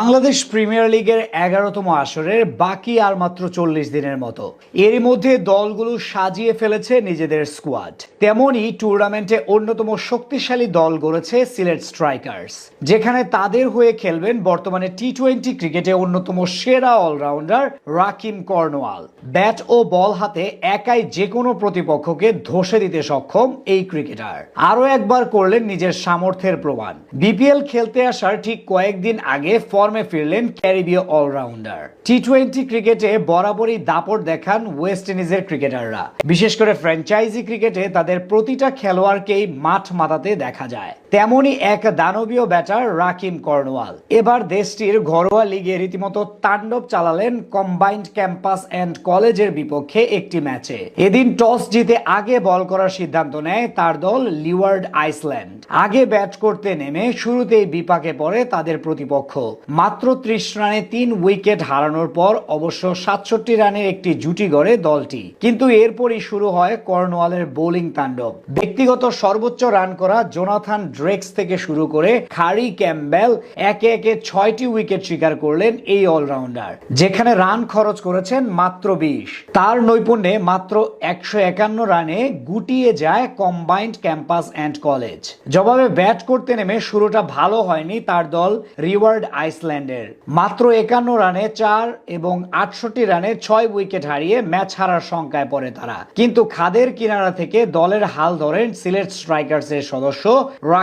Bangladesh premier লিগের এগারোতম আসরের বাকি আর মাত্র চল্লিশ দিনের মতো। এরই মধ্যে দলগুলো সাজিয়ে ফেলেছে নিজেদের স্কোয়াড। তেমনই টুর্নামেন্টে অন্যতম শক্তিশালী দল গড়েছে সিলেট স্ট্রাইকার্স। যেখানে তাদের হয়ে খেলবেন বর্তমানে টি টোয়েন্টি ক্রিকেটে অন্যতম সেরা অলরাউন্ডার রাকিম কর্নওয়াল ব্যাট ও বল হাতে একাই যে কোনো প্রতিপক্ষকে ধসে দিতে সক্ষম এই ক্রিকেটার। আরও একবার করলেন নিজের সামর্থ্যের প্রমাণ। বিপিএল খেলতে আসার ঠিক কয়েকদিন আগে ফর্মে ফিরলেন ক্যারিবীয় অলরাউন্ডার। টি টোয়েন্টি ক্রিকেটে বরাবরই দাপট দেখান ওয়েস্ট ইন্ডিজের ক্রিকেটাররা। বিশেষ করে ফ্র্যাঞ্চাইজি ক্রিকেটে তাদের প্রতিটা খেলোয়াড়কেই মাঠ মাতাতে দেখা যায়। তেমনই এক দানবীয় ব্যাটার রাকিম কর্নওয়াল এবার দেশটির ঘরোয়া লিগে রীতিমতো তাণ্ডব চালালেন কম্বাইন্ড ক্যাম্পাস অ্যান্ড কলেজের বিপক্ষে একটি ম্যাচে। এদিন টস জিতে আগে বল করার সিদ্ধান্ত নেয় তার দল লিওয়ার্ড আইসল্যান্ড। আগে ব্যাট করতে নেমে শুরুতেই বিপাকে পড়ে তাদের প্রতিপক্ষ। মাত্র ত্রিশ রানে তিন উইকেট হারানোর পর অবশ্য সাতষট্টি রানের একটি জুটি গড়ে দলটি। কিন্তু এরপরই শুরু হয় কর্নওয়ালের বোলিং তাণ্ডব। ব্যক্তিগত সর্বোচ্চ রান করা জোনাথান ড্রেক্স থেকে শুরু করে খারি ক্যাম্বেল একে একে ছয়টি উইকেট শিকার করলেন এই অলরাউন্ডার যেখানে রান খরচ করেছেন মাত্র বিশ। তার নৈপুণ্যে মাত্র একশো একান্ন রানে গুটিয়ে যায় কম্বাইন্ড ক্যাম্পাস অ্যান্ড কলেজ জবাবে ব্যাট করতে নেমে শুরুটা ভালো হয়নি তার দল রিওয়ার্ড আইসল্যান্ডের মাত্র একান্ন রানে চার এবং আটষট্টি রানে ছয় উইকেট হারিয়ে ম্যাচ হারার শঙ্কায় পড়ে তারা। কিন্তু খাদের কিনারা থেকে দলের হাল ধরেন সিলেট স্ট্রাইকার্সের সদস্য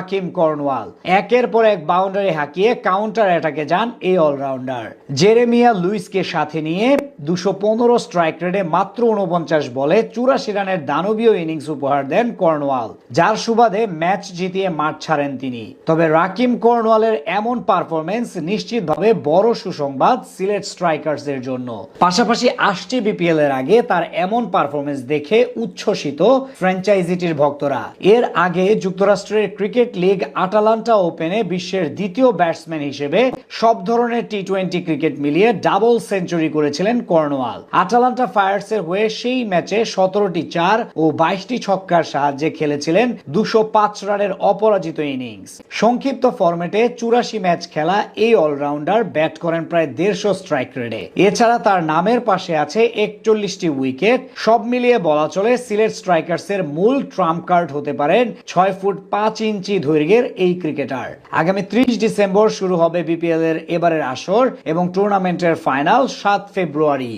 রাকিম কর্নওয়াল। একের পর এক বাউন্ডারি হাঁকিয়ে কাউন্টার অ্যাটাকে যান এই অলরাউন্ডার জেরেমিয়া লুইসকে সাথে নিয়ে দুশো পনেরো স্ট্রাইক রেটে মাত্র উনপঞ্চাশ বলে চুরাশি রানের দানবীয় ইনিংস উপহার দেন কর্নওয়াল, যার সুবাদে ম্যাচ জিতিয়ে মাঠ ছাড়েন তিনি। তবে রাকিম কর্নওয়ালের এমন পারফরমেন্স নিশ্চিতভাবে বড় সুসংবাদ সিলেট স্ট্রাইকার্সের জন্য। পাশাপাশি আসছে বিপিএল এর আগে তার এমন পারফরমেন্স দেখে উচ্ছ্বসিত ফ্র্যাঞ্চাইজিটির ভক্তরা। এর আগে যুক্তরাষ্ট্রের ক্রিকেট লিগ আটালান্টা ওপেনে বিশ্বের দ্বিতীয় ব্যাটসম্যান হিসেবে সব ধরনের টি টোয়েন্টি ক্রিকেট মিলিয়ে ডাবল সেঞ্চুরি করেছিলেন কর্নওয়াল আটালান্টা ফায়ার্সের হয়ে সেই ম্যাচে সতেরোটি চার ও বাইশটি ছক্কার সাহায্যে খেলেছিলেন দুশো পাঁচ রানের অপরাজিত ইনিংস সংক্ষিপ্ত ফরম্যাটে চুরাশি ম্যাচ খেলা এই অলরাউন্ডার ব্যাট করেন প্রায় দেড়শো স্ট্রাইক রেটে এছাড়া তার নামের পাশে আছে একচল্লিশটি উইকেট সব মিলিয়ে বলা চলে সিলেট স্ট্রাইকার্সের মূল ট্রাম্প কার্ড হতে পারেন ছয় ফুট পাঁচ ইঞ্চি দৈর্ঘ্যের এই ক্রিকেটার। আগামী ত্রিশ ডিসেম্বর শুরু হবে বিপিএল এর এবারের আসর এবং টুর্নামেন্টের ফাইনাল সাত ফেব্রুয়ারি।